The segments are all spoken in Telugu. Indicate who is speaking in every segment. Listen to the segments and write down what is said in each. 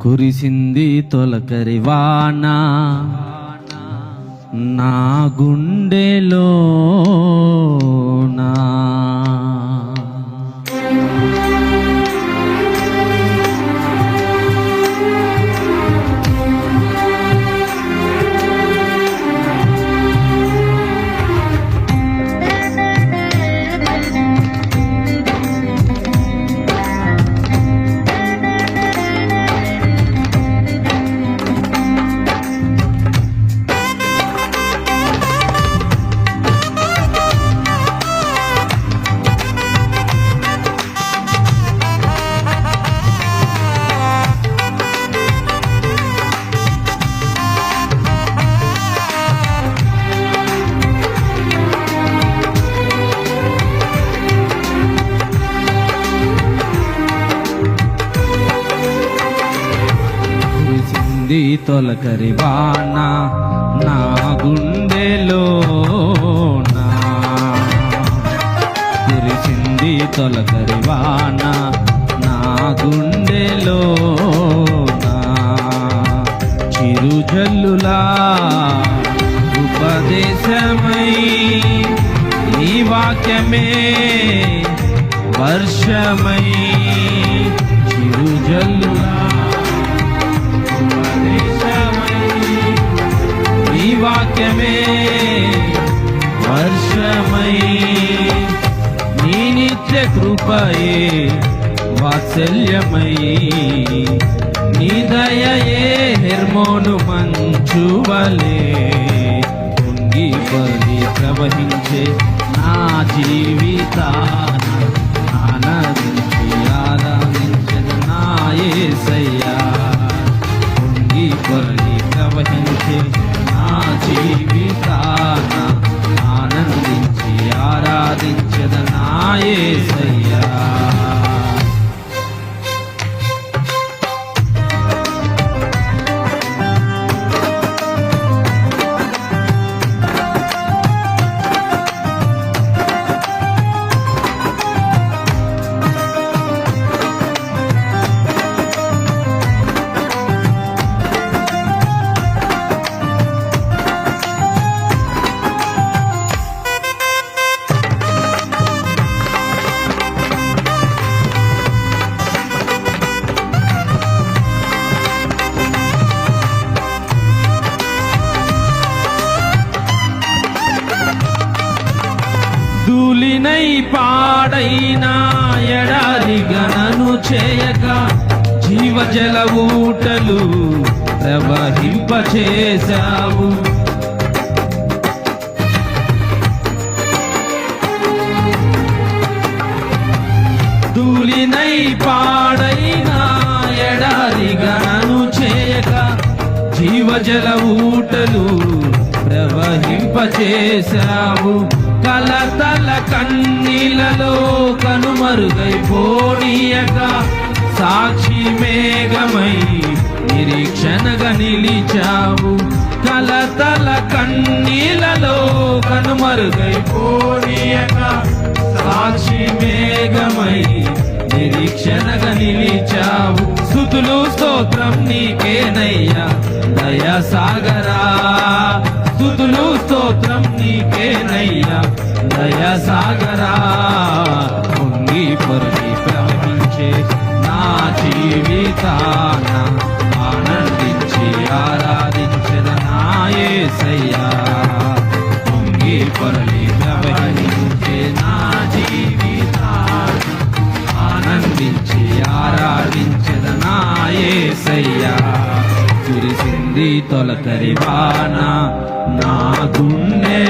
Speaker 1: కురిసింది తొలకరి వాన. నా గుండెలో నా తొలకరి వాన నా గుండెలో నా కురిసింది తొలకరి వాన నా గుండెలో నా చిరుజల్లులా ఉపదేశమై నీ వాక్యమే వర్షమై చిరుజల్లులా వాక్యమే వర్షమై నీ నిత్య కృపయే వాత్సల్యమై. నీ దయయే నిర్మోను మంచువలే. ఉంగి పలి ప్రవహించే నా జీవితాన. ఆనందించి ఆరాధించదు నా యేసయ్యా పొంగి పొరలి ప్రవహించే నా వినై పాడైన ఎడారి గణను చేయక జీవజల ఊటలు ప్రవహింపచేశావు. ధూళినై పాడైన ఎడారి గణను చేయక జీవజల ఊటలు ప్రవహింపచేశావు. కలతల కన్నీలలో కనుమరుగై పోనీయక. సాక్షి మేఘమై నిరీక్షణగా నిలిచావు. కలతల కన్నీలలో కనుమరుగై పోనీయక. సాక్షి మేఘమై నిరీక్షణగా నిలిచావు. స్థుతులు స్తోత్రం నీకేనయ్యా దయా సాగరా స్థుతులు స్తోత్రం నీకేనయ్యా దయా సాగరా పొంగి పొరగి ప్రవహించే నా జీవితాన ఆనందించి ఆరాధించిన నాయసయ్యా పొంగి పొరలి ప్రవహించే నా జీవితాన ఆనందించి ఆరాధించిన నాయసయ్యా కురిసింది తొలకరి వాన నా గుండెలో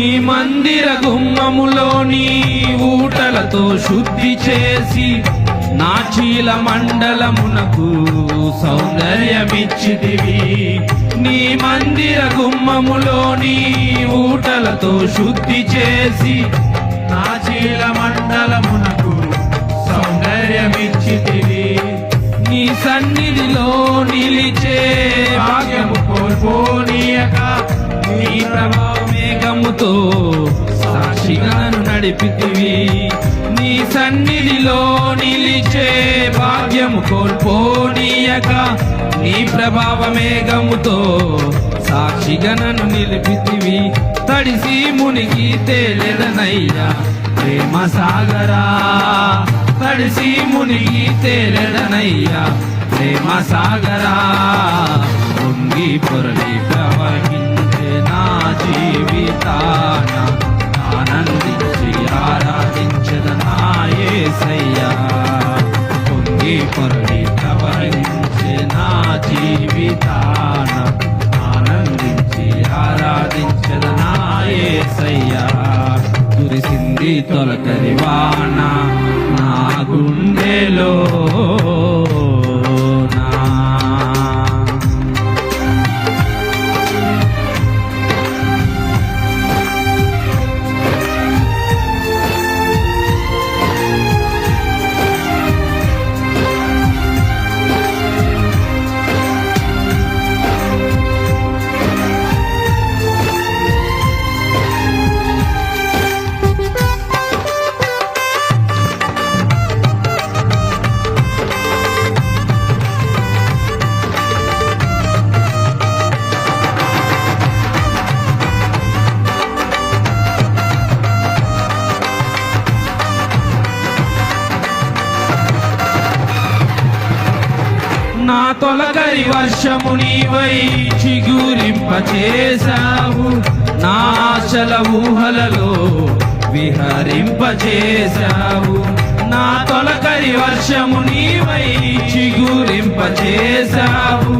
Speaker 1: నీ మందిర గుమ్మములోని ఊటలతో శుద్ధి చేసి నా చీల మండలమునకు సౌందర్యమిచ్చితివి. నీ మందిర గుమ్మములోని ఊటలతో శుద్ధి చేసి
Speaker 2: నా చీల మండలమునకు సౌందర్యమిచ్చితివి.
Speaker 1: నీ సన్నిధిలో నిలిచే భాగ్యము
Speaker 2: కోల్పోనీయక
Speaker 1: నీ ప్రభావం మేఘముతో సాక్షిగాను నడిపితివి. నీ సన్నిధిలో నిలిచే భాగ్యము కోల్పోనీయక. నీ ప్రభావ మేఘముతో సాక్షిగా నన్ను నిలిపితివి. తడిసి మునిగి తేలెడనయ్యా ప్రేమ సాగరా. తడిసి మునిగి తేలెడనయ్యా ప్రేమ సాగరా. పొంగి పొరలి ప్రవహించ నా జీవితాన ఆనందించి ఆరాధించద నా పొంగి పొరలి ప్రవహించే నా జీవితాన ఆనందించి ఆరాధించద నా కురిసింది తొలకరి వాన నా గుండెలో. చివరి వర్షము నీవై చిగురింపచేశావు. నా ఆశల ఊహలలో విహరింపచేశావు. నా తొలకరి వర్షము నీవై చిగురింపచేశావు.